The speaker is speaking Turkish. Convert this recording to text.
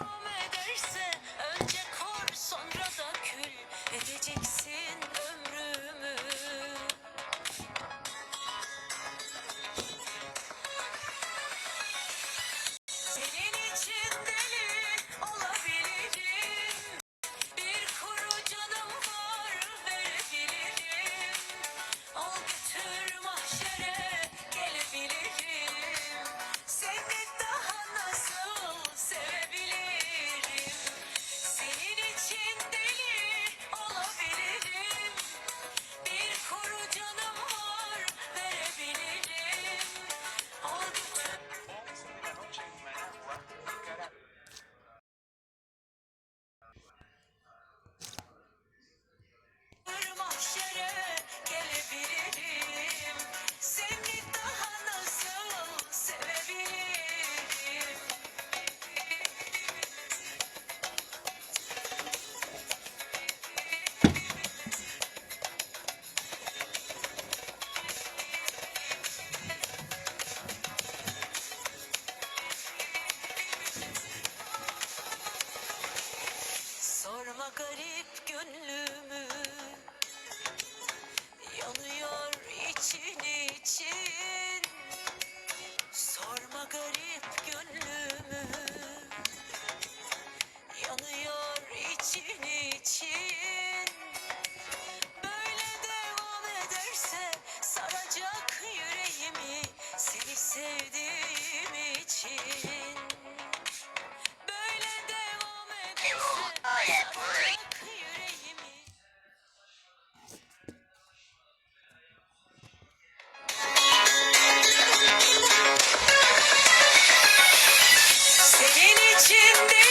devam ederse önce kor sonra da kül. Edeceksin Sarma garip gönlümü Yanıyor için için. Sorma garip gönlümü Yanıyor için için. Senin içinde